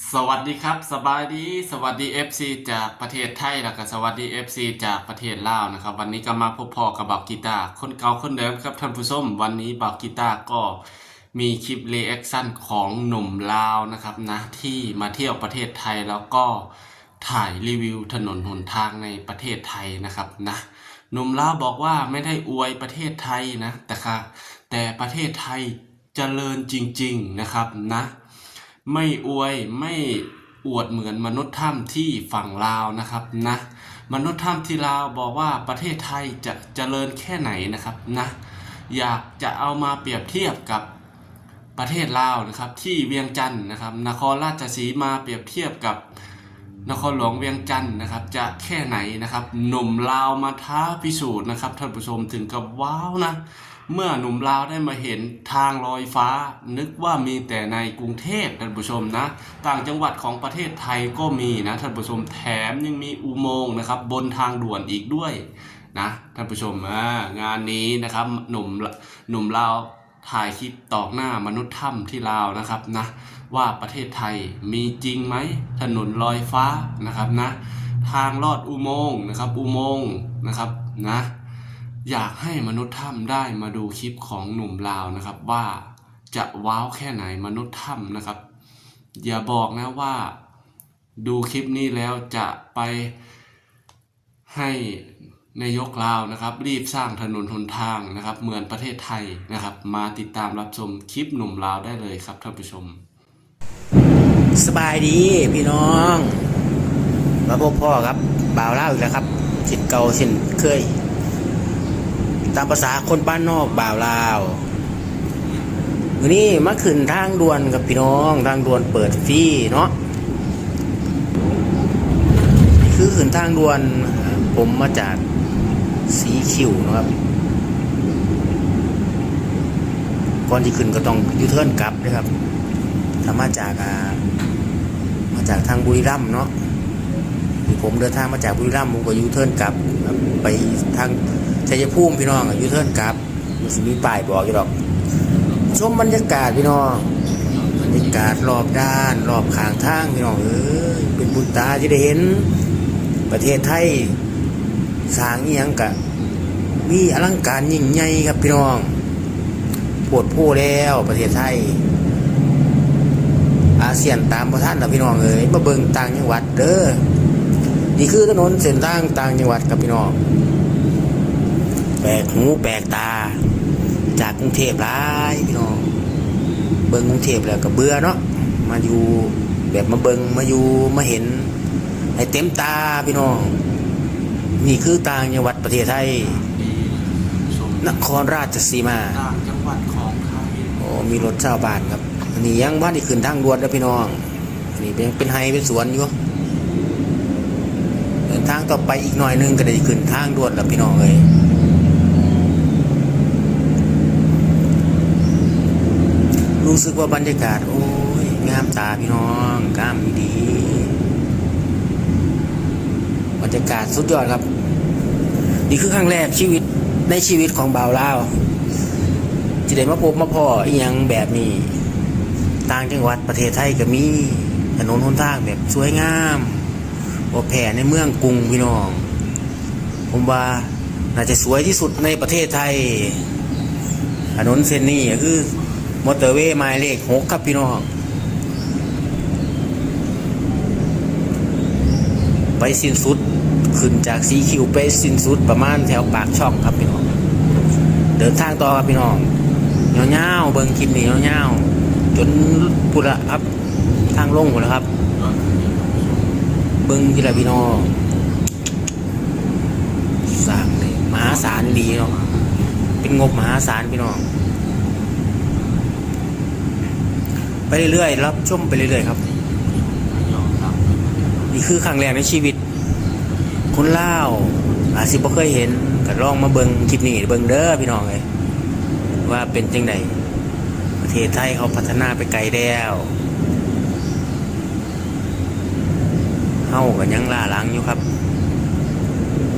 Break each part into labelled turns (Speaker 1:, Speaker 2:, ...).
Speaker 1: สวัสดีครับสบายดีสวัสดี FC จากประเทศไทยแล้วก็สวัสดี FC จากประเทศลาวนะครับ วันนี้ก็มาพบพอกับบักกีตาร์คนเก่าคนเดิมครับท่านผู้ชมวันนี้บักกีตาร์ก็มีคลิปรีแอคชั่นของหนุ่มลาวนะครับนะที่มาเที่ยวประเทศไทยแล้วก็ถ่ายรีวิวถนนหนทางในประเทศไทยนะครับนะหนุ่มลาวบอกว่าไม่ได้อวยประเทศไทยนะแต่ค่ะแต่ประเทศไทยเจริญจริง ๆนะครับนะ ไม่อวยไม่อวดเหมือนมนุษย์ถ้ำที่ฝั่งลาวนะครับนะมนุษย์ถ้ำที่ลาวบอกว่าประเทศไทยจะเจริญแค่ไหนนะครับนะอยากจะเอามาเปรียบเทียบกับประเทศลาวนะครับที่เวียงจันทร์นะครับ นครราชสีมาเปรียบเทียบกับนครหลวงเวียงจันทร์นะครับ จะแค่ไหนนะครับ หนุ่มลาวมาท้าพิสูจน์นะครับท่านผู้ชมถึงกับว้าวนะ เมื่อหนุ่มลาวได้มาเห็นทางลอยฟ้า นึกว่ามีแต่ในกรุงเทพท่านผู้ชมนะ ต่างจังหวัดของประเทศไทยก็มีนะท่านผู้ชมแถมยังมีอุโมงค์นะครับ บนทางด่วนอีกด้วยนะท่านผู้ชมงานนี้นะครับหนุ่มหนุ่มลาวถ่ายคลิปตอกหน้ามนุษย์ถ้ำที่ลาวนะครับนะว่าประเทศไทยมีจริงไหมถนนลอยฟ้านะครับนะ ทางลอดอุโมงค์นะครับ อุโมงค์นะครับนะ อยากให้มนุษย์ถ้ำได้มาดูคลิปของหนุ่มลาวนะครับ ว่าจะว้าวแค่ไหนมนุษย์ถ้ำนะครับ อย่าบอกนะว่า ดูคลิปนี้แล้วจะไปให้นายกลาวนะครับ รีบสร้างถนนหนทางนะครับ เหมือนประเทศไทยนะครับ มาติดตามรับชมคลิปหนุ่มลาวได้เลยครับท่านผู้ชม
Speaker 2: สบายดีพี่น้อง มาพบพ่อครับบ่าวเล่าอีกแล้วครับสินเก่าสินเคย ตามภาษาคนบ้านนอกบ่าวลาววันนี้มาขึ้นทางด่วนกับพี่น้องทางด่วนเปิดฟรีเนาะคือขึ้นทางด่วนผมมาจากสีคิวนะครับก่อนที่ขึ้นก็ต้องยูเทิร์นกลับนะครับถ้ามาจากมาจากทางบุรีรัมย์เนาะที่ผมเดินทางมาจากบุรีรัมย์ผมก็ยูเทิร์นกลับไปทาง ชัยภูมิพี่น้องอยูเทิร์นกลับมันสิมีป้ายบอกอยู่หรอก ชมบรรยากาศพี่น้องบรรยากาศรอบด้านรอบข้างทางพี่น้องเอ้ยเป็นบุญตาที่ได้เห็น ประเทศไทยสร้างอีหยังกะมีอลังการยิ่งใหญ่ครับพี่น้องปวดผู้แล้วประเทศไทย อาเซียนตามประท่านนะพี่น้องเอ้ยมาเบิงต่างจังหวัดเด้อนี่คือถนนเส้นทางต่างจังหวัดครับพี่น้อง แปลกหูแปลกตา จากกรุงเทพหลายพี่น้องเบิ่งกรุงเทพแล้วก็เบื่อเนาะมาอยู่แบบมาเบิ่งมาอยู่มาเห็นให้เต็มตาพี่น้องนี่คือต่างจังหวัดประเทศไทย นครราชสีมา
Speaker 1: ต่างจังหวัดของไทย
Speaker 2: โอ้มีรถชาบ้านครับอันนี้ยังบ้านที่ขึ้นทางด่วนแล้วพี่น้องอันนี้เป็นเป็นไฮเป็นสวนอยู่เดินทางต่อไปอีกหน่อยนึงก็ได้ขึ้นทางด่วนแล้วพี่น้องเลย รู้สึกว่าบรรยากาศ โอ้ย งามตาพี่น้องงามดี บรรยากาศสุดยอดครับ นี่คือครั้งแรกชีวิตในชีวิตของบ่าวลาวที่ได้มาพบมาพ่ออียังแบบนี้ต่างจังหวัดประเทศไทยก็มีถนนหนทางแบบสวยงามว่าแผ่ในเมืองกรุงพี่น้อง ผมว่าน่าจะสวยที่สุดในประเทศไทยถนนเส้นนี้คือ มอเตอร์เวย์หมายเลขหกครับพี่น้องไปสิ้นสุดขึ้นจากสีคิวไปสิ้นสุดประมาณแถวปากช่องครับพี่น้องเดินทางต่อครับพี่น้องเงาๆเบิ่งคลิปนี้เงาๆจนพุดละครับทางลงหมดแล้วครับ เบิ่งที่ละพี่น้องสร้างเลยมหาศาลดีเนาะเป็นงบมหาศาลพี่น้อง ไปเรื่อยๆรับชมไปเรื่อยๆครับ นี่คือครั้งแรกในชีวิต คนเล่าวอาจสิบ่เคยเห็นก็ลองมาเบิ่งคลิปนี้เบิ่งเด้อพี่น้องเลยว่าเป็นจังไดประเทศไทยเขาพัฒนาไปไกลแล้วเฮาก็ยังล่าหลังอยู่ครับ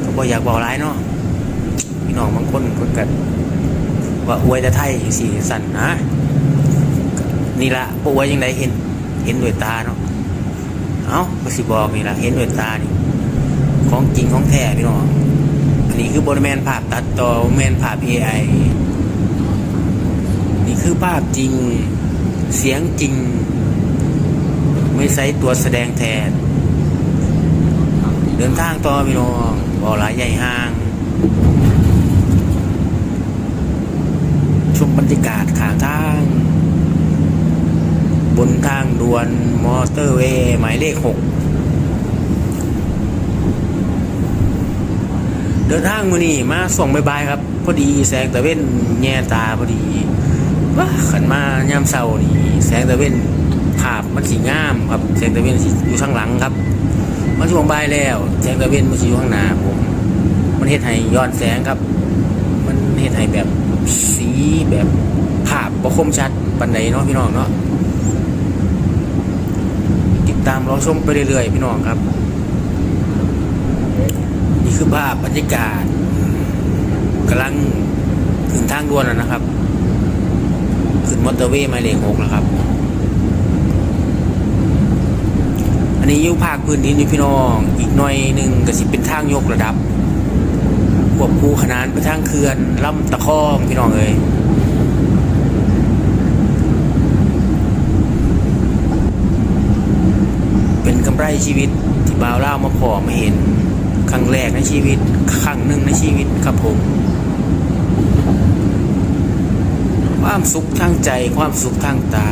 Speaker 2: ก็บ่อยากบอกร้ายเนาะพี่น้องบางคนเพิ่นก็ว่าอวยแต่ไทยสิสั่นนะก็ นี่ละบ่อวยจังไดเห็น เห็นด้วยตาเนาะเอ้าก็สิบอกนี่ละเห็นด้วยตานี่ของจริงของแท้พี่น้องอันนี้คือบริแมนภาพตัดต่อแมนภาพ AI นี่คือภาพจริงเสียงจริง ไม่ใช้ตัวแสดงแทน เดินทางต่อพี่น้องบ่อหลายใหญ่ห้างชมบรรยากาศขางทาง บนทางด่วนมอเตอร์เวย์หมายเลขหกเดินทางมือนี่มาส่งบายๆครับ พอดีแสงตะเว้นแง่ตาพอดีว้าขันมายามเศร้านี่แสงตะเว้นภาพมันสีงามครับ แสงตะเว้นอยู่ข้างหลังครับมาช่วงบ่ายแล้ว แสงตะเว้นมันอยู่ข้างหน้าผม มันเฮ็ดให้ย้อนแสงครับ มันเฮ็ดให้แบบสีแบบภาพบ่คมชัดปานใดเนาะพี่น้องเนาะ ตามรอชมไปเรื่อยๆพี่น้องครับ นี่คือภาพบรรยากาศกำลังขึ้นทางด่วนแล้วนะครับ ขึ้นมอเตอร์เวย์หมายเลขหกแล้วครับ อันนี้ยู่ภาคพื้นดินนี่พี่น้อง อีกหน่อยหนึ่งก็สิเป็นทางยกระดับควบคู่ขนานไปทางเขื่อนลำตะคองพี่น้องเอ้ย เป็นกำไรชีวิตที่บ่าวเล่ามาพอมาเห็น ครั้งแรกในชีวิต ครั้งหนึ่งในชีวิตครับผม ความสุขทางใจความสุขทางตา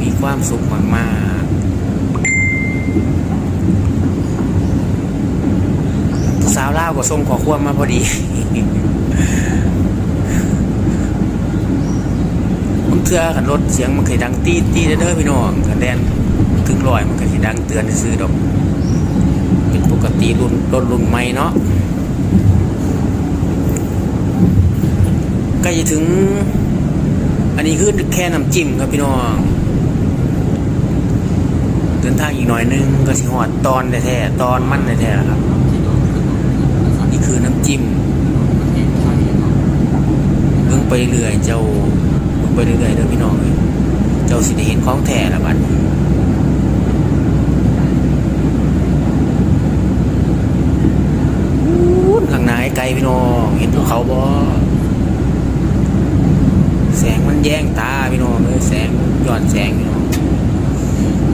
Speaker 2: มีความสุขมากๆสาวเล่าก็ส่งขอความมาพอดีมันเทื่อกันรถเสียงมันเคยดังตีตีเด้อพี่น้องกันแดน ถึงลอยมันก็สิดังเตือนซื้อดอก เป็นปกติรุ่นรถรุ่นใหม่เนาะใกล้จะถึง อันนี้คือแค่น้ำจิ้มครับพี่น้องเดินทางอีกหน่อยนึงก็สิหอดตอนแท้ๆตอนมันแท้ๆครับ นี่คือน้ำจิ้มเบิ่งไปเรื่อยเจ้าเบิ่งไปเรื่อยเด้อพี่น้องเอ้ยเจ้าสิได้เห็นของแท้ละบัดนี้ อู้ข้างในไกลพี่น้องเห็นภูเขาบ่แสงมันแย่งตาพี่น้องเลยแสงย้อนแสงพี่น้อง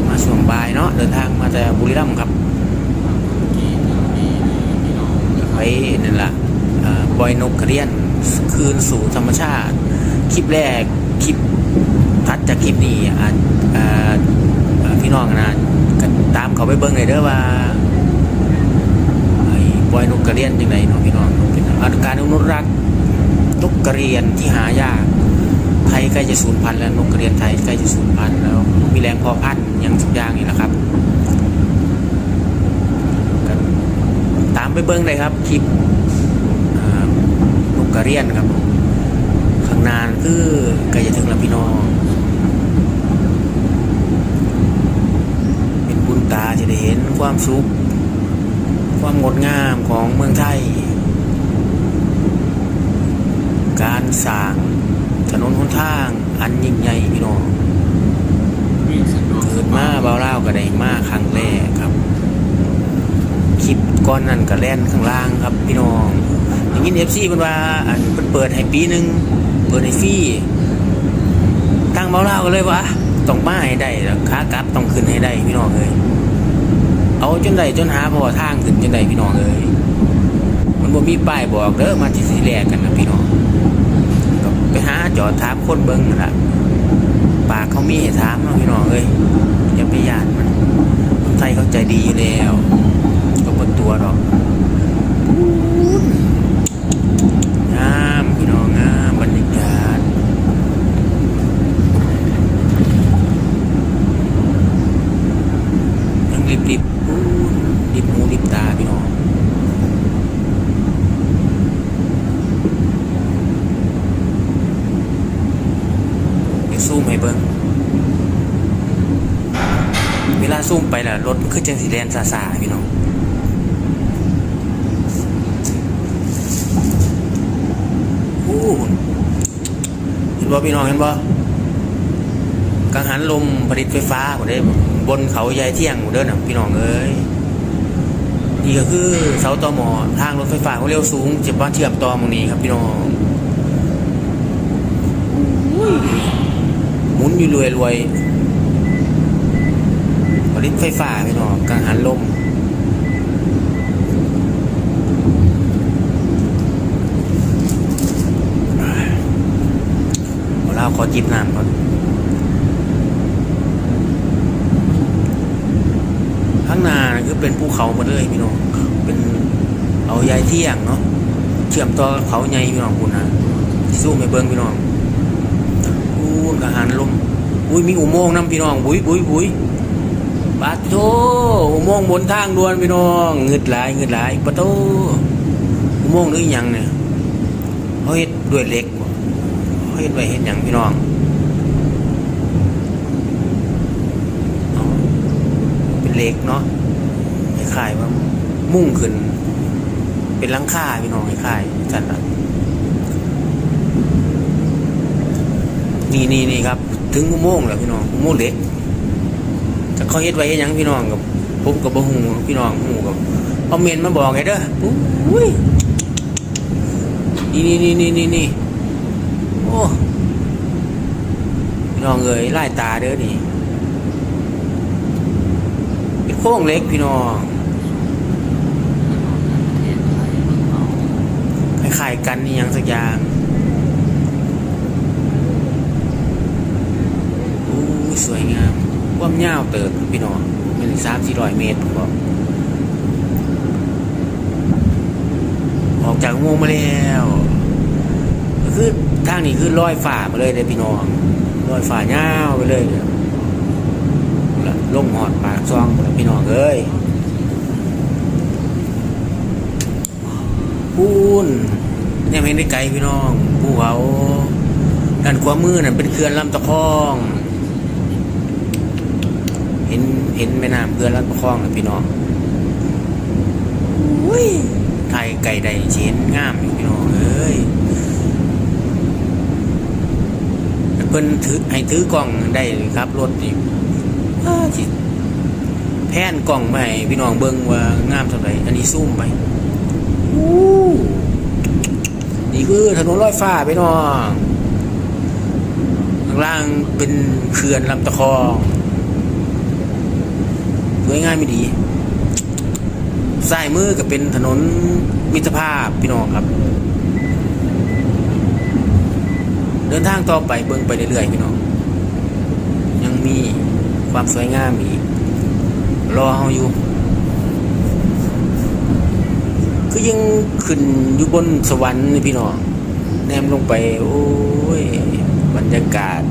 Speaker 2: มาช่วงบ่ายเนาะเดินทางมาจากบุ รีรัมย์ครับไปนั่นล่ะเอ่อปล่อยนกกระเรียนคืนสู่ธรรมชาติ คลิปแรกคลิปทัดจากคลิปนี้พี่น้องนะตามเขาไปเบิ่งเลยเด้อว่าไอ้ปล่อยนกกระเรียนยังไงเนาะพี่น้องเป็นอาการอนุรักษ์นกกระเรียนที่หายาก ไทยใกล้จะสูญพันธุ์แล้วนกกระเรียนไทยใกล้จะสูญพันธุ์แล้วมีแรงพอพันธุ์อย่างทุกอย่างนี่แหละครับก็ตาม ไปเบิ้งเลยครับคลิปอ่านกกระเรียนครับ ข้างนานคือใกล้จะถึงแล้วพี่น้อง เป็นบุญตาจะได้เห็นความสุข ความงดงามของเมืองไทย การสร้างถนนหนทางอันยิ่งใหญ่พี่น้องเกิดมาเบาเล่าก็ได้มาครั้งแรกครับ ลิปก้อนนั้นก็แล่นข้างล่างครับพี่น้อง อย่างนี้เอฟซีเป็นว่าอันเป็นเปิดให้ปีหนึ่งเปิดให้ฟรีตั้งเบาเล่าวก็เลยว่าต้องมาให้ได้แล้วขากลับต้องขึ้นให้ได้พี่น้องเลยเอาจนได้จนหาพอทางขึ้นจนได้พี่น้องเอ้ยมันบ่มีป้ายบอกเด้อมาที่สีแรกกันนะพี่น้องก็ไปหาจอดถามคนเบิ่งนั่นล่ะปากเขามีให้ถามเนาะพี่น้องเอ้ยอย่าไปยานมันคนไทยเขาใจดีอยู่แล้ว นตัวดอกงามพี่น้องงามบรรยากาศยังริบริบริบหูริบตาพี่น้องเดี๋ยวซูมให้เบิ้งเวลาซูมไปล่ะรถมันคือจังสีแลนซาซาพี่น้อง เห็นบ่พี่น้องเห็นบ่กังหันลมผลิตไฟฟ้าผมได้บนเขายายเที่ยงผมเด้อนะพี่น้องเอ้ยนี่ก็คือเสาต่อหมอทางรถไฟฟ้าความเร็วสูงจะบ้านเชื่อมต่อหมองนี้ครับพี่น้องอุ้ยหมุนอยู่รวยรวยผลิตไฟฟ้าพี่น้องกังหันลม เราขอจิบน้ำก่อนข้างหน้าคือเป็นภูเขาหมดเลยพี่น้องเป็นเอายายเที่ยงเนาะเชื่อมต่อเขาใหญ่พี่น้องคุณนะสู้ไม่เบิ้งพี่น้องอู้กระหันลมอุ้ยมีอุโมงค์น้ำพี่น้องบุ้ยบุ้ยบุ้ยปาโตอุโมงค์บนทางด่วนพี่น้องเงึดหลายเงึดหลายปะโตอุโมงค์หรือยังเนี่ยเขาเฮ็ดด้วยเหล็กบ่ เขาเฮ็ดไว้เฮ็ดหยังพี่น้องเอาเป็นเล็กเนาะคลายว่ามุ่งขึ้น เป็นลังค่าพี่น้องคลายๆจันละนี่นี่นี่ครับ ถึงอุโมงค์แล้วพี่น้องอุโมงค์เล็กจะเขาเฮ็ดไว้เฮ็ดหยังพี่น้องกับผมกับบ่ฮู้พี่น้องฮู้กับเอาเมนมาบอกไงเด้ออุ้ยนี่นี่นี่นี่นี่ โอ้พี่น้องเอ้ยไล่ตาเด้อนี่เป็นโค้งเล็กพี่น้องคล้ายๆกันนี่ยังสักอย่างอู้สวยงามความยาวเติบพี่น้องเป็นสามสี่ร้อยเมตรผมบอกออกจากอุโมงค์มาแล้ว คือทางนี้คือลอยฝ่ามาเลยเลยพี่น้องลอยฝ่ายาไปเลยเนี่ยละลงหอดปากซองพี่น้องเอ้ยพูนยังไม่ได้ไกลพี่น้องภูเขาด้านขวามือนั่นเป็นเขื่อนลำตะคอง เห็นเห็นแม่น้ำเขื่อนลำตะคองนะพี่น้องอุ้ยไทยไก่ใดเชนงามอยู่พี่น้องเอ้ย เพิ่นถือให้ถือกล้องได้ครับรถนี่แพนกล่องไปให้พี่น้องเบิ่งว่างามเท่าไหร่อันนี้ซูมไปอู้นี่คือถนนลอยฟ้าพี่น้องข้างล่างเป็นเขื่อนลำตะคองสวยงามไม่ดีซ้ายมือก็เป็นถนนมิตรภาพพี่น้องครับ เดินทางต่อไปเบิ่งไปเรื่อยๆพี่น้องยังมีความสวยงามอีก รอเฮาอยู่ คือยังขึ้นอยู่บนสวรรค์นี่พี่น้องแนมลงไป โอ้ย บรรยากาศ